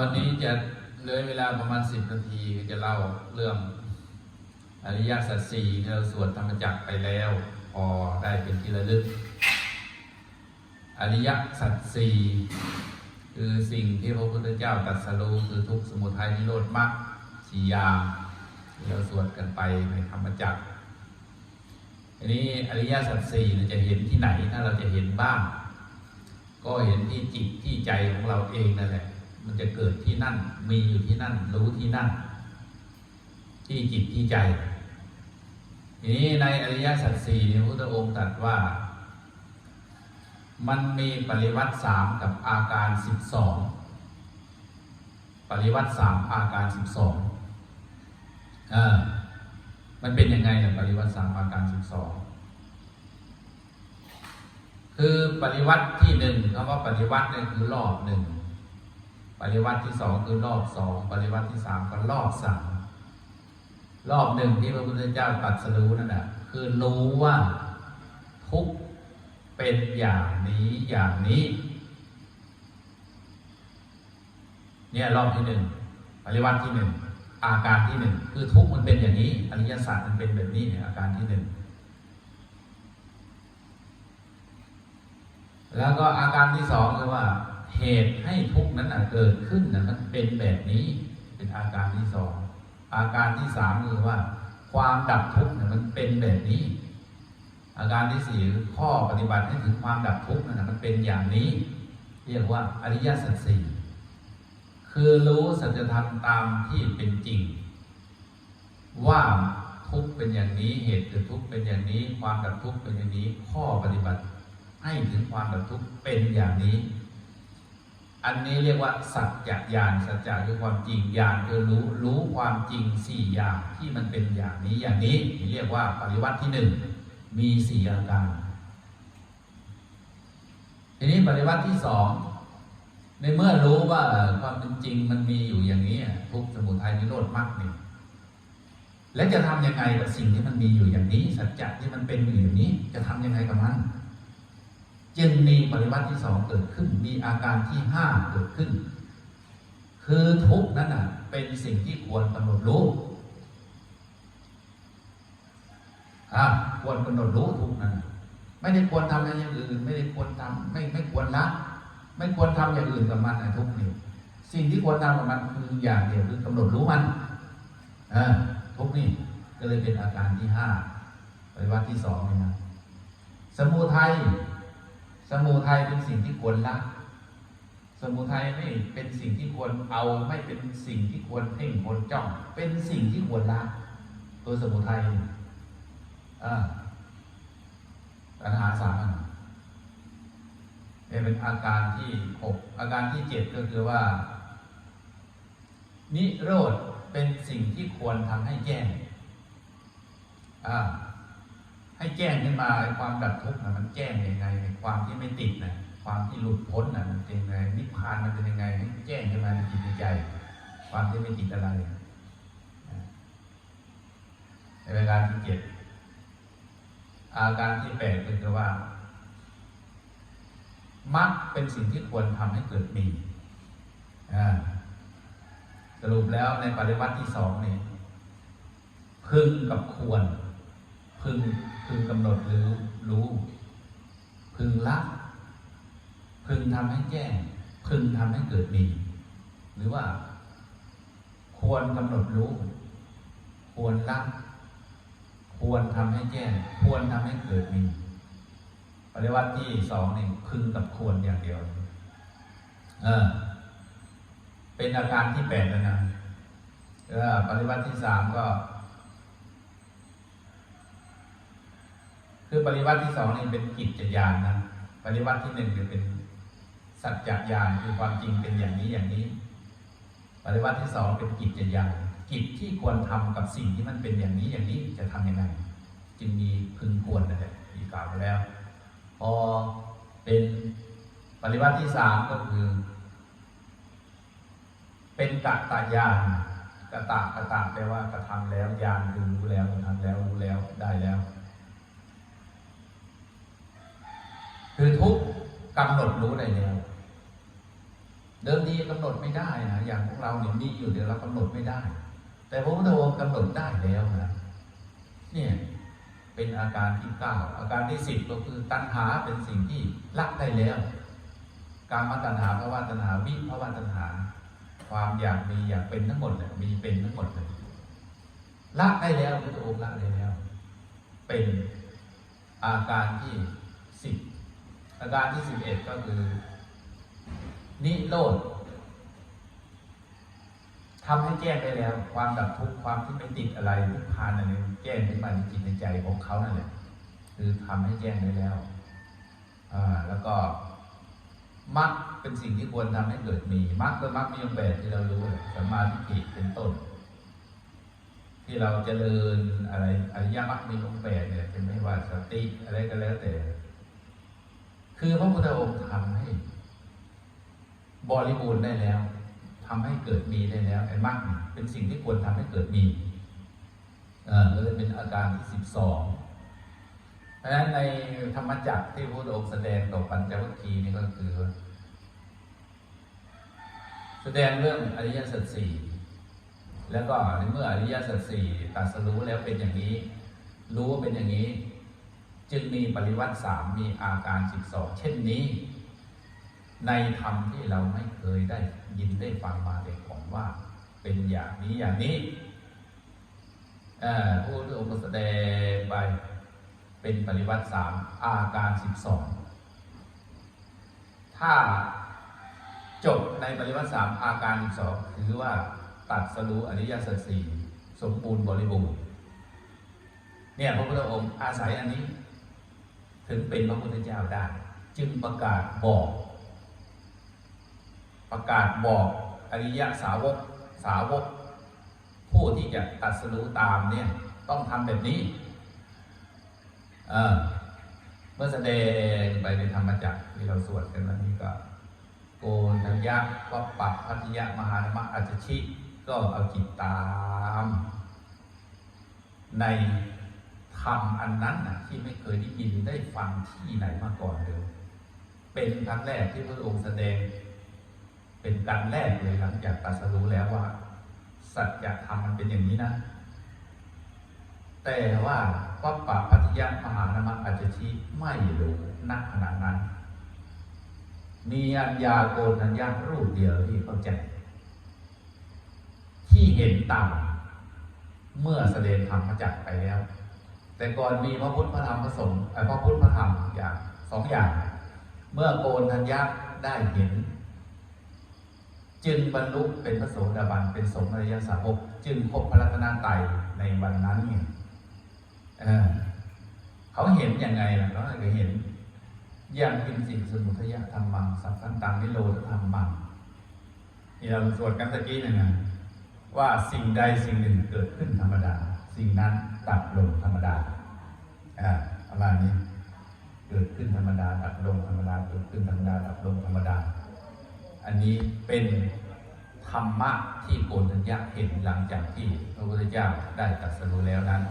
วันนี้จะเลยเวลาประมาณสิบนาทีจะเล่าเรื่องอริยสัจสี่ที่เราสวดธรรมจักรไปแล้ว พอได้เป็นที่ระลึก อริยสัจสี่คือสิ่งที่พระพุทธเจ้าตรัสรู้คือทุกสมุทัยนิโรธมรรคสี่อย่างที่เราสวดกันไปในธรรมจักรอันนี้อริยสัจสี่เนี่ยจะเห็นที่ไหนถ้าเราจะเห็นบ้าง ก็เห็นที่จิตที่ใจของเราเองนั่นแหละ มันจะเกิดที่นั่น มีอยู่ที่นั่น รู้ที่นั่น ที่จิตที่ใจ ทีนี้ในอริยสัจสี่เนี่ยพระพุทธองค์ตรัสว่า มันมีปริวัติสามกับอาการสิบสองปริวัติสามอาการสิบสองเออมันเป็นยังไงเนี่ยปริวัติสามอาการสิบสองคือปริวัติที่หนึ่งคำว่าปริวัติเนี่ยคือรอบหนึ่ง ปริวัติที่สองคือรอบสองปริวัติที่สามก็รอบสามรอบหนึ่งที่พระพุทธเจ้าตรัสรู้นั่นแหะคือรู้ว่าทุกเป็นอย่างนี้อย่างนี้ เนี่ยรอบที่หนึ่งปริวัติที่หนึ่งอาการที่หนึ่งคือทุกมันเป็นอย่างนี้อริยสัจมันเป็นแบบนี้เนี่ยอาการที่หนึ่งแล้วก็อาการที่สองคือว่า เหตุให้ทุกนั้นเกิดขึ้นนะมันเป็นแบบนี้เป็นอาการที่สองอาการที่สามคือว่า ความดับทุกข์เนี่ยมันเป็นแบบนี้ อาการที่สี่ข้อปฏิบัติให้ถึงความดับทุกข์นะมันเป็นอย่างนี้ เรียกว่าอริยสัจสี่คือรู้สัจธรรมตามที่เป็นจริง ว่าทุกข์เป็นอย่างนี้เหตุเกิดทุกข์เป็นอย่างนี้ ความดับทุกข์เป็นอย่างนี้ ข้อปฏิบัติให้ถึงความดับทุกข์เป็นอย่างนี้ อันนี้เรียกว่าสัจจะญาณสัจจะคือความจริงญาณคือรู้รู้ความจริงสี่อย่างที่มันเป็นอย่างนี้อย่างนี้เรียกว่าปริวัติที่หนึ่งมีสี่อาการทีนี้ปริวัติที่สองในเมื่อรู้ว่าความเป็นจริงมันมีอยู่อย่างนี้ทุกสมุทัยนิโรธมรรคนี่และจะทำยังไงกับสิ่งที่มันมีอยู่อย่างนี้ สัจจะที่มันเป็นอยู่อย่างนี้ จะทำยังไงกับมัน จึงมีปริวัติที่สองเกิดขึ้น มีอาการที่ห้าเกิดขึ้น คือทุกนั้นน่ะเป็นสิ่งที่ควรกำหนดรู้อ่าควรกำหนดรู้ทุกนั้นไม่ได้ควรทำอะไรอย่างอื่น ไม่ได้ควรทำไม่ไม่ควรละไม่ควรทำอย่างอื่นกับมันนะทุกนี่สิ่งที่ควรทำกับมันคืออย่างเดียวคือกำหนดรู้มันอ่าทุกนี่ก็เลยเป็นอาการที่ห้าปริวัติที่สองนี่นะสมุทัย สมุทัยเป็นสิ่งที่ควรละสมุทัยไม่เป็นสิ่งที่ควรเอาไม่เป็นสิ่งที่ควรเพ่งควรจ้อง เป็นสิ่งที่ควรละตัวสมุทัยอ่าปัญหาสามเนี่ยเป็นอาการที่หกอาการที่เจ็ดก็คือว่า นิโรธเป็นสิ่งที่ควรทำให้แจ้งอ่า ให้แจ้งขึ้นมาความดับทุกข์นะมันแจ้งยังไงความที่ไม่ติดนะความที่หลุดพ้นนะมันเป็นยังไงนิพพานมันเป็นยังไงให้แจ้งขึ้นมาในจิตในใจ ความที่ไม่ติดอะไรในเวลาที่เจ็ดอาการที่แปดก็คือว่ามักเป็นสิ่งที่ควรทำให้เกิดมีสรุปแล้วในปริวัติที่สองนี่พึงกับควรพึง พึงกำหนดหรือรู้ พึงละพึงทำให้แจ้ง พึงทำให้เกิดมีหรือว่า ควรกำหนดรู้ ควรละควรทำให้แจ้ง ควรทำให้เกิดมีปฏิวัติที่สองนี่พึงกับควรอย่างเดียว เออ เป็นอาการที่แปดแล้วนะปฏิวัติที่สามก็ คือปริวัติที่สองนี่เป็นกิจจญาณนะปริวัติที่หนึ่งจะเป็นสัจจญาณคือความจริงเป็นอย่างนี้อย่างนี้ ปริวัติที่สองเป็นกิจจญาณกิจที่ควรทำกับสิ่งที่มันเป็นอย่างนี้อย่างนี้จะทํำยังไง จึงมีพึงควรนั่นแหละที่กล่าวไปแล้ว พอเป็นปริวัติที่สามก็คือ เป็นกะตายานกตะกะตะแปลว่ากระทำแล้วยานคือรู้แล้วกระทำแล้วรู้แล้วได้แล้ว คือทุกกำหนดรู้ได้แล้ว เดิมทีกำหนดไม่ได้นะอย่างพวกเราเนี่ยมีอยู่เดี๋ยวเรากำหนดไม่ได้ แต่พระพุทธองค์กำหนดได้แล้วนะเนี่ยเป็นอาการที่เก้าอาการที่สิบก็คือตัณหาเป็นสิ่งที่ละได้แล้วการมาตัณหาภาวะตัณหาวิภาวะตัณหา ความอยากมีอยากเป็นทั้งหมดเลยมีเป็นทั้งหมดเลยละได้แล้วพระพุทธองค์ละได้แล้ว เป็นอาการที่สิบ อาการที่สิบเอ็ดก็คือ นิโรธทำให้แจ้งได้แล้ว ความดับทุกข์ความที่ไม่ติดอะไรนิพพานอะไรแจ้งขึ้นมาในจิตในใจของเขานั่นแหละคือทำให้แจ้งได้แล้วอ่าแล้วก็มรรคเป็นสิ่งที่ควรทำให้เกิดมีมรรคก็มรรคมีองค์แปดที่เรารู้สัมมาทิฏฐิเป็นต้น ที่เราเจริญอะไรอริยมรรคมีองค์แปดเนี่ยเป็นไม่ว่าสติอะไรก็แล้วแต่ คือพระพุทธองค์ทำให้บริบูรณ์ได้แล้วทำให้เกิดมีได้แล้วไอ้มรรคเป็นสิ่งที่ควรทำให้เกิดมีเออเลยเป็นอาการที่สิบสองเพราะฉะนั้นในธรรมจักรที่พระพุทธองค์แสดงต่อปัญจวัคคีย์นี่ก็คือ แสดงเรื่องอริยสัจสี่แล้วก็ในเมื่ออริยสัจสี่ตรัสรู้แล้วเป็นอย่างนี้ รู้ว่าเป็นอย่างนี้ จึงมีปริวัติสามมีอาการสิบสองเช่นนี้ ในธรรมที่เราไม่เคยได้ยินได้ฟังมาแต่ของว่า เป็นอย่างนี้อย่างนี้เอ่อผู้ที่องค์แสดงไปเป็นปริวัติสามอาการสิบสองถ้าจบในปริวัติสามอาการสิบสองถือว่าตัดสรู้อริยสัจสี่สมบูรณ์บริบูรณ์เนี่ยพระพุทธองค์อาศัยอันนี้ ถึงเป็นพระพุทธเจ้าได้ จึงประกาศบอก ประกาศบอกอริยสาวกสาวก ผู้ที่จะตัดสรู้ตามเนี่ยต้องทำแบบนี้เออเมื่อแสดงไปในธรรมจักรที่เราสวดกันวันนี้ก็ โกนทัญญะวัปปะพัทยะมหานมะอาจชิก็เอาจิตตาม ใน ธรรมอันนั้นนะที่ไม่เคยได้ยินได้ฟังที่ไหนมาก่อนเลยเป็นครั้งแรกที่พระองค์แสดง เป็นการแรกเลยหลังจากตรัสรู้แล้วว่า สัจธรรมมันเป็นอย่างนี้นะ แต่ว่าวัปปะพัทยะมหานามะอาจชิไม่รู้นักขนาดนั้น มีอัญญาโกนัญญารูปเดียวที่เข้าใจ ที่เห็นตามเมื่อแสดงธรรมจักรไปแล้ว แต่ก่อนมีพระพุทธพระธรรมพระสงฆ์พระพุทธพระธรรมอย่างสองอย่าง เมื่อโกนทัญญาได้เห็น จึงบรรลุเป็นพระโสดาบันเป็นสมอริยสาวกจึงพบพระรัตนตรัยในวันนั้นเนี่ยเเขาเห็นยังไงล่ะเขาก็เห็นอย่างเป็นสิ่งสมุทยธรรมังสัพพันตังนิโรธธรรมังที่เราสวดกันตะกี้นั่นนะว่าสิ่งใดสิ่งหนึ่งเกิดขึ้นธรรมดา สิ่งนั้นดับลงธรรมดา อ่าประมาณนี้ เกิดขึ้นธรรมดาดับลงธรรมดาเกิดขึ้นธรรมดาดับลงธรรมดา อันนี้เป็นธรรมะที่โกนทัญญาเห็นหลังจากที่พระพุทธเจ้าได้ตรัสรู้แล้วนั้น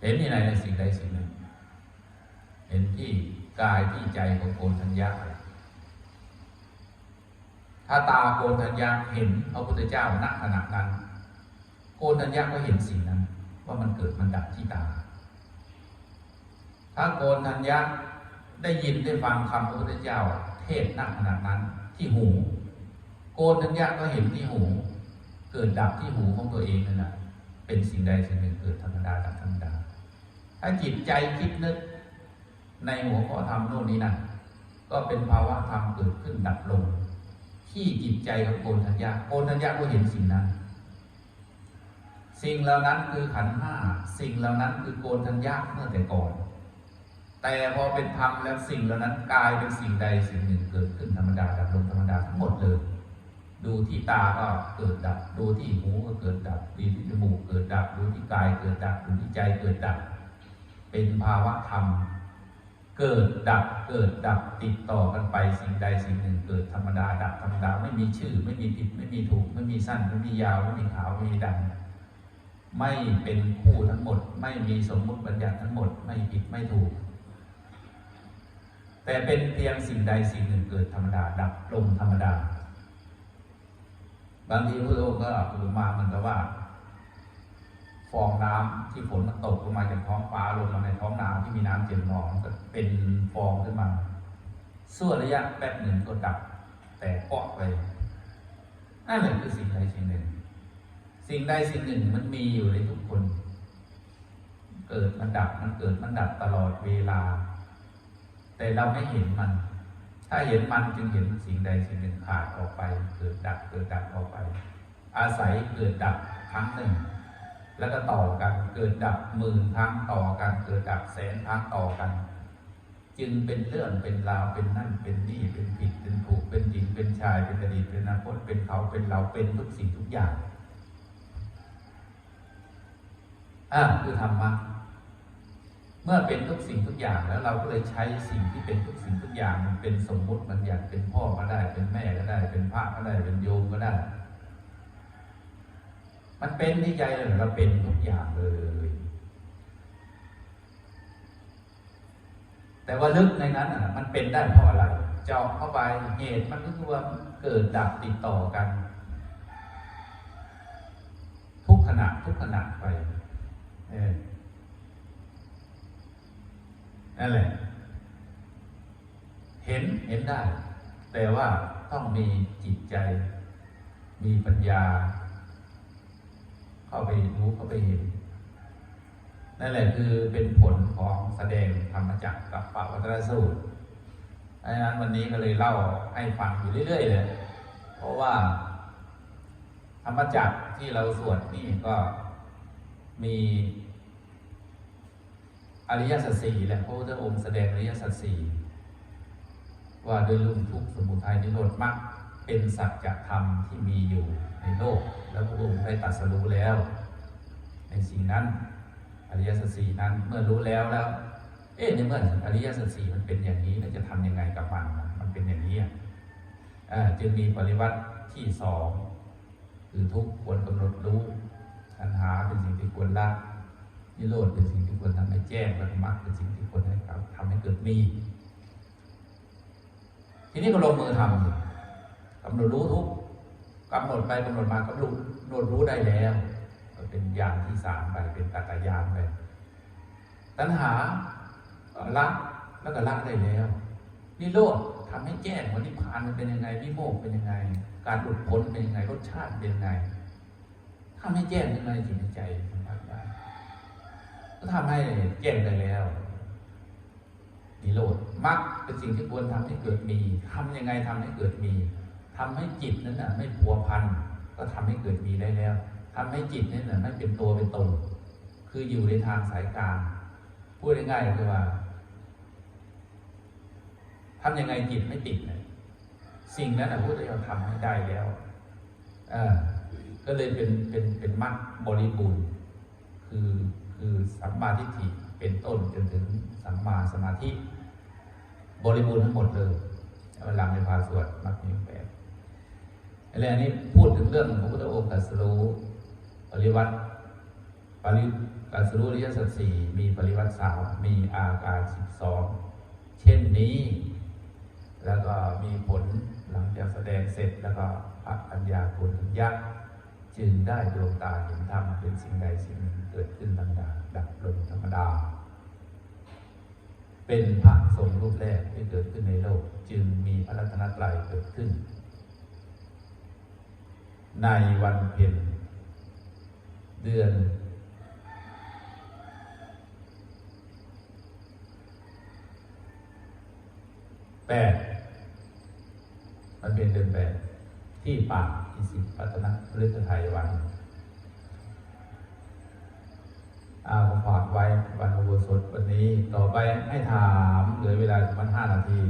เห็นที่ไหนในสิ่งใดสิ่งหนึ่ง เห็นที่กายที่ใจของโกนทัญญาถ้าตาโกนทัญญาเห็นพระพุทธเจ้าณขณะนั้น โกนัญญาก็เห็นสิ่งนั้น ว่ามันเกิดมันดับที่ตา ถ้าโกนัญญาได้ยินได้ฟังคำพระพุทธเจ้า เทศน์ณขณะนั้นที่หู โกนัญญาก็เห็นที่หู เกิดดับที่หูของตัวเองนั่นแหละเป็นสิ่งใดสิ่งหนึ่งเกิดธรรมดาดับธรรมดา ถ้าจิตใจคิดนึกในหัวข้อธรรมโน่นนี้นั่นก็เป็นภาวะธรรมเกิดขึ้นดับลง ที่จิตใจของโกนัญญาโกนัญญาก็เห็นสิ่งนั้น สิ่งเหล่านั้นคือขันห้า สิ่งเหล่านั้นคือโกนทัญญาเมื่อแต่ก่อน แต่พอเป็นธรรมแล้วสิ่งเหล่านั้นกลายเป็นสิ่งใดสิ่งหนึ่งเกิดขึ้นธรรมดาดับลงธรรมดาทั้งหมดเลย ดูที่ตาก็เกิดดับ ดูที่หูก็เกิดดับ ดูที่จมูกเกิดดับ ดูที่กายเกิดดับ ดูที่ใจเกิดดับ เป็นภาวะธรรม เกิดดับ เกิดดับติดต่อกันไปสิ่งใดสิ่งหนึ่งเกิดธรรมดาดับธรรมดาไม่มีชื่อ ไม่มีผิด ไม่มีถูก ไม่มีสั้น ไม่มียาว ไม่มีขาว ไม่มีดำ ไม่เป็นคู่ทั้งหมด ไม่มีสมมุติบัญญัติทั้งหมด ไม่ผิดไม่ถูก แต่เป็นเพียงสิ่งใดสิ่งหนึ่งเกิดธรรมดา ดับลงธรรมดา บางทีพระองค์ก็อุปมาเหมือนกับว่า ฟองน้ำที่ฝนมันตกลงมาจากท้องฟ้าลงมาในท้องน้ำที่มีน้ำเจิ่งนองก็เป็นฟองขึ้นมาส่วนระยะแป๊บหนึ่งก็ดับ แต่เกาะไปนั่นแหละคือสิ่งใดสิ่งหนึ่ง สิ่งใดสิ่งหนึ่งมันมีอยู่ในทุกคน เกิดมันดับมันเกิดมันดับตลอดเวลา แต่เราไม่เห็นมัน ถ้าเห็นมันจึงเห็นสิ่งใดสิ่งหนึ่งขาดออกไป เกิดดับเกิดดับออกไป อาศัยเกิดดับครั้งหนึ่ง แล้วก็ต่อกันเกิดดับหมื่นครั้งต่อกันเกิดดับแสนครั้งต่อกัน จึงเป็นเรื่องเป็นราวเป็นนั่นเป็นนี่เป็นผิดเป็นถูกเป็นหญิงเป็นชายเป็นอดีตเป็นอนาคตเป็นเขาเป็นเราเป็นทุกสิ่งทุกอย่าง อ่าคือธรรมะเมื่อเป็นทุกสิ่งทุกอย่างแล้วเราก็เลยใช้สิ่งที่เป็นทุกสิ่งทุกอย่างมันเป็นสมมุติมันอยากเป็นพ่อก็ได้ เป็นแม่ก็ได้ เป็นพระก็ได้เป็นโยมก็ได้ มันเป็นที่ใจเลยเราเป็นทุกอย่างเลย แต่ว่าลึกในนั้นอะมันเป็นได้เพราะอะไรเจาะเข้าไปเหตุมันก็คือว่าเกิดดับติดต่อกัน ทุกขณะทุกขณะไป เออนั่นแหละ เห็นเห็นได้ แต่ว่าต้องมีจิตใจ มีปัญญา เข้าไปรู้เข้าไปเห็น นั่นแหละคือเป็นผลของแสดงธรรมจักรกับปวัตรสูตรดังนั้นวันนี้ก็เลยเล่าให้ฟังอยู่เรื่อยๆเลย เพราะว่า ธรรมจักรที่เราสวดนี่ก็ มีอริยสัจสี่แหละพระพุทธองค์แสดงอริยสัจสี่ว่าโดยลุ่มทุกสมุทัยนิโรธมรรคเป็นสัจธรรมที่มีอยู่ในโลก แล้วพระองค์ได้ตรัสรู้แล้ว ในสิ่งนั้น อริยสัจสี่นั้นเมื่อรู้แล้วแล้ว เอ๊ะในเมื่ออริยสัจสี่มันเป็นอย่างนี้เราจะทำยังไงกับมันมันเป็นอย่างนี้อะจึงมีปริวัติที่สองคือทุกข์ควรกำหนดรู้ ตัณหาเป็นสิ่งที่ควรละนิโรธเป็นสิ่งที่ควรทำให้แจ้งและมรรคเป็นสิ่งที่ควรให้เขาทำให้เกิดมี ทีนี้ก็ลงมือทำอยู่กำหนดรู้ทุกกำหนดไปกำหนดมากำหนดกำหนดรู้ได้แล้วเป็นญาณที่สามไปเป็นตัตญาณไปตัณหาละแล้วก็ละได้แล้วนิโรธทำให้แจ้งว่านิพพานมันเป็นยังไงวิโมกเป็นยังไง การหลุดพ้นเป็นยังไงรสชาติเป็นยังไง ทำให้แจ้งยังไงจิตในใจสัมผัสได้ก็ทำให้แจ้งได้แล้วนิโรธมรรคเป็นสิ่งที่ควรทำให้เกิดมีทำยังไงทำให้เกิดมีทำให้จิตนั้นน่ะ ไม่พัวพันก็ทำให้เกิดมีได้แล้วทำให้จิตนั้นน่ะไม่เป็นตัวเป็นตนคืออยู่ในทางสายกลางพูดง่ายๆคือว่าทำยังไงจิตไม่ติดสิ่งนั้นนะพุทธเจ้าทำให้ได้แล้ว เอ่า ก็เลยเป็นเป็นเป็นมรรคบริบูรณ์ คือคือสัมมาทิฏฐิเป็นต้นจนถึงสัมมาสมาธิ บริบูรณ์ทั้งหมดเลยเวลาในพาสวดมรรคมีแปดอะไรอันนี้พูดถึงเรื่องพระพุทธองค์ตรัสรู้ปริวัติปริตรัสรู้ริยสัจสี่มีปริวัติสามมีอาการสิบสองเช่นนี้ แล้วก็มีผลหลังจากแสดงเสร็จแล้วก็พระปัญญาผลยักษ์ จึงได้ดวงตาเห็นธรรมเป็นสิ่งใดสิ่งหนึ่งเกิดขึ้นธรรมดาดับลงธรรมดา เป็นพระสงฆ์รูปแรกที่เกิดขึ้นในโลก จึงมีพระรัตนตรัยเกิดขึ้น ในวันเพ็ญเดือนแปดมันเป็นเดือนแปด ที่ปากอิสิปัตนฤทธไทยวันอาฝากไว้วันอุโบสถวันนี้ต่อไปให้ถามเหลือเวลาประมาณห้านาที